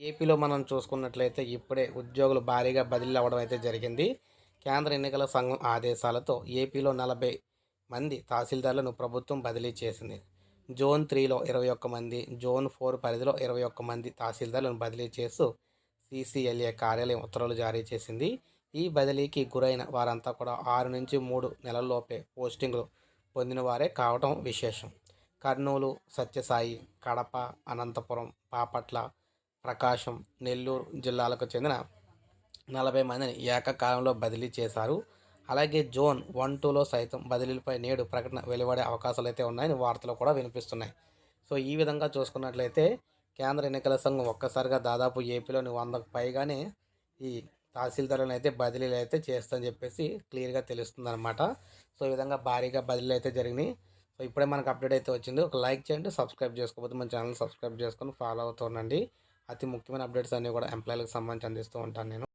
ఏపీలో మనం చూసుకున్నట్లయితే ఇప్పుడే ఉద్యోగులు భారీగా బదిలీ అవ్వడం అయితే జరిగింది. కేంద్ర ఎన్నికల సంఘం ఆదేశాలతో ఏపీలో నలభై మంది తహసీల్దార్లను ప్రభుత్వం బదిలీ చేసింది. జోన్ త్రీలో ఇరవై ఒక్క మంది జోన్ ఫోర్ పరిధిలో ఇరవై ఒక్క మంది తహసీల్దార్లను బదిలీ చేస్తూ సీసీఎల్ఏ కార్యాలయం ఉత్తర్వులు జారీ చేసింది. ఈ బదిలీకి గురైన వారంతా కూడా ఆరు నుంచి మూడు నెలల్లోపే పోస్టింగ్లు పొందిన వారే కావటం విశేషం. కర్నూలు సత్యసాయి కడప అనంతపురం బాపట్ల ప్రకాశం నెల్లూరు జిల్లాలకు చెందిన నలభై మందిని ఏకకాలంలో బదిలీ చేశారు. అలాగే జోన్ వన్ టూలో సైతం బదిలీలపై నేడు ప్రకటన వెలువడే అవకాశాలు అయితే ఉన్నాయని వార్తలు కూడా వినిపిస్తున్నాయి. సో ఈ విధంగా చూసుకున్నట్లయితే కేంద్ర ఎన్నికల సంఘం ఒక్కసారిగా దాదాపు ఏపీలోని వందకు పైగానే ఈ తహసీల్దారులను అయితే బదిలీలు అయితే చేస్తుందని చెప్పేసి క్లియర్గా తెలుస్తుంది అనమాట సో ఈ విధంగా భారీగా బదిలీలు అయితే జరిగినాయి. సో ఇప్పుడే మనకు అప్డేట్ అయితే వచ్చింది. ఒక లైక్ చేయండి సబ్స్క్రైబ్ చేసుకోకపోతే మన ఛానల్ సబ్స్క్రైబ్ చేసుకొని ఫాలో అవుతుండండి అతి ముఖ్యమైన అప్డేట్స్ అన్నీ కూడా ఎంప్లాయీలకు సంబంధించి అందిస్తూ ఉంటాను నేను.